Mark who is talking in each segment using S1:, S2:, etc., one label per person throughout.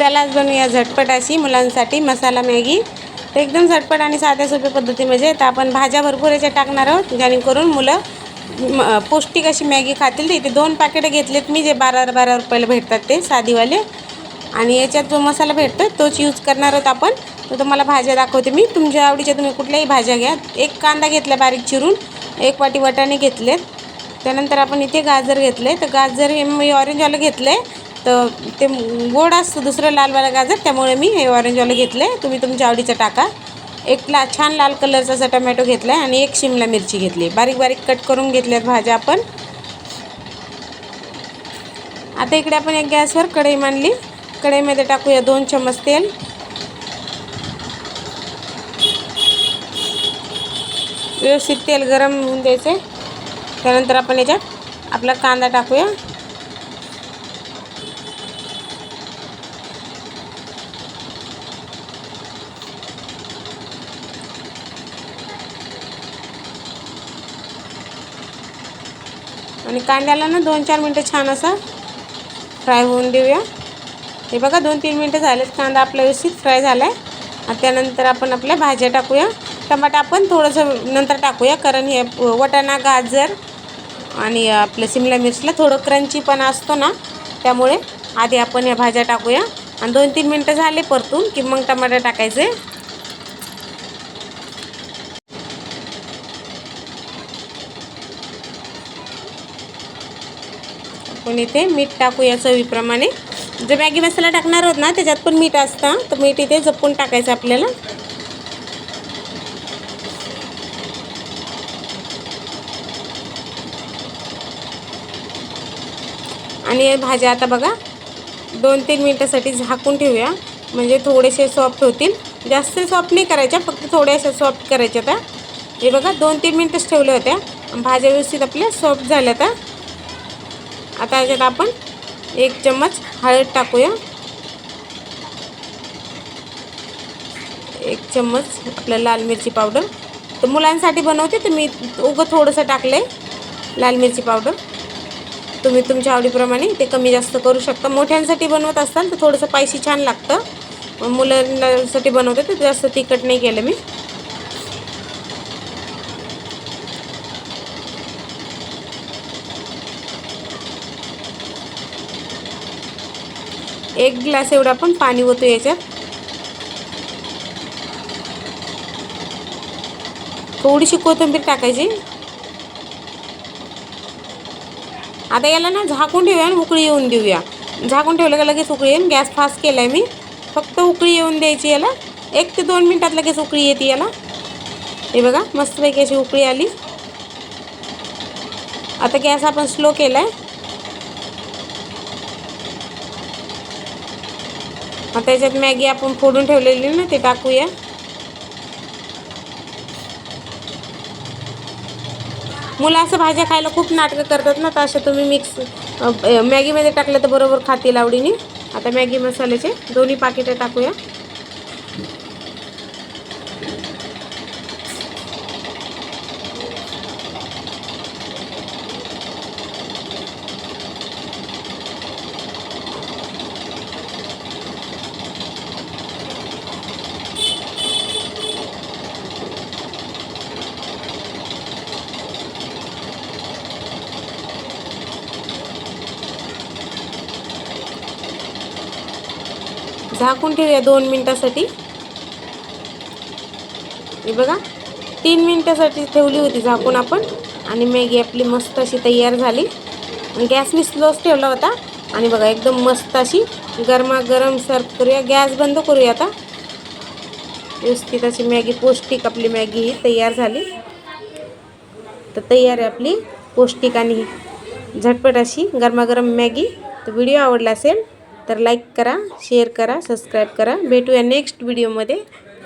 S1: चलाच बनूया बनवूया झटपट अशी मुलांसाठी मसाला मॅगी. तर एकदम झटपट आणि साध्या सोप्या पद्धती म्हणजे तर आपण भाज्या भरपूर याच्या टाकणार आहोत जेणेकरून मुलं म- पौष्टिक अशी मॅगी खातील ते. इथे दोन पाकिटं घेतलेत मी जे बारा बारा रुपयाला भेटतात ते साधीवाले. आणि याच्यात जो मसाला भेटतो तोच यूज करणार आहोत आपण. तर तुम्हाला भाज्या दाखवते मी. तुमच्या आवडीच्या तुम्ही कुठल्याही भाज्या घ्या. एक कांदा घेतला बारीक चिरून एक वाटी वाटाणे घेतलेत. त्यानंतर आपण इथे गाजर घेतले तर गाजर हे मी ऑरेंजवालं घेतलं आहे तर ते गोड असतं दुसरं लालवाला गाजर त्यामुळे मी हे ऑरेंजवालं घेतलं आहे तुम्ही तुमच्या आवडीचं टाका. एक ला छान लाल कलरचा असा टमॅटो घेतला आहे आणि एक शिमला मिरची घेतली. बारीक बारीक कट करून घेतल्यात भाज्या आपण. आता इकडे आपण एक गॅसवर कढई मांडली. कढईमध्ये टाकूया दोन चम्मच तेल. व्यवस्थित तेल गरम होऊन द्यायचं त्यानंतर आपण याच्यात आपला कांदा टाकूया. आणि कांद्याला ना दोन चार मिनटं छान असं फ्राय होऊन देऊया. हे बघा दोन तीन मिनटं झालेत कांदा आपला व्यवस्थित फ्राय झाला आहे आणि त्यानंतर आपण आपल्या भाज्या टाकूया. टमाटा आपण थोडंसं नंतर टाकूया कारण हे वटाणा गाजर आणि आपलं शिमला मिरचीला थोडं क्रंची पण असतो ना त्यामुळे आधी आपण या भाज्या टाकूया. आणि दोन तीन मिनटं झाले परतून की मग टमाटर टाकायचे. आपण इथे मीठ टाकूया चवीप्रमाणे. जे मॅगी मसाला टाकणार आहोत ना त्याच्यात पण मीठ असतं. तर मीठ इथे जपून टाकायचं आपल्याला. आणि भाज्या आता बघा दोन तीन मिनटासाठी झाकून ठेवूया. म्हणजे थोडेसे सॉफ्ट होतील. जास्त सॉफ्ट नाही करायच्या फक्त थोड्याशा सॉफ्ट करायच्या आता हे बघा दोन तीन मिनटंच ठेवल्या होत्या. भाज्या व्यवस्थित आपल्या सॉफ्ट झाल्या आता आता याच्यात आपण एक चम्मच हळद टाकूया. एक चम्मच आपलं लाल मिरची पावडर. तर मुलांसाठी बनवते तर मी उगं थोडंसं टाकलं आहे लाल मिरची पावडर. तुम्ही तुमच्या आवडीप्रमाणे ते कमी जास्त करू शकता. मोठ्यांसाठी बनवत असाल तर थोडंसं पायशी छान लागतं. मुलांसाठी बनवते तर जास्त तिखट नाही केलं मी. एक ग्लास एवढं आपण पाणी होतो याच्यात. थोडीशी कोथिंबीर टाकायची. आता याला ना झाकून ठेवूया आणि उकळी येऊन देऊया. झाकून ठेवलं का लगेच उकळी येईन गॅस फास्ट केला आहे मी. फक्त उकळी येऊन द्यायची याला. एक ते दोन मिनटात लगेच उकळी येते याला. हे बघा मस्तपैकी अशी उकळी आली. आता गॅस आपण स्लो केला आहे मग त्याच्यात मॅगी आपण फोडून ठेवलेली ना ते टाकूया. मुलं असं भाज्या खायला खूप नाटकं करतात ना तर अशा तुम्ही मिक्स मॅगीमध्ये टाकलं तर बरोबर खातील आवडीने. आता मॅगी मसाल्याचे दोन्ही पाकिटं टाकूया. झाकून ठेवूया दोन मिनटासाठी. हे बघा तीन मिनटासाठी ठेवली होती झाकून आपण. आणि मॅगी आपली मस्त अशी तयार झाली. गॅस मी स्लोच ठेवला होता. आणि बघा एकदम मस्त अशी गरमागरम सर्व करूया. गॅस बंद करूया आता. व्यवस्थित अशी मॅगी पौष्टिक आपली मॅगी ही तयार झाली. तर तयार आहे आपली पौष्टिक आणि झटपट अशी गरमागरम मॅगी. तर व्हिडिओ आवडला असेल तर लाईक करा शेअर करा सबस्क्राईब करा. भेटूया नेक्स्ट व्हिडिओमध्ये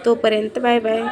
S1: तोपर्यंत बाय बाय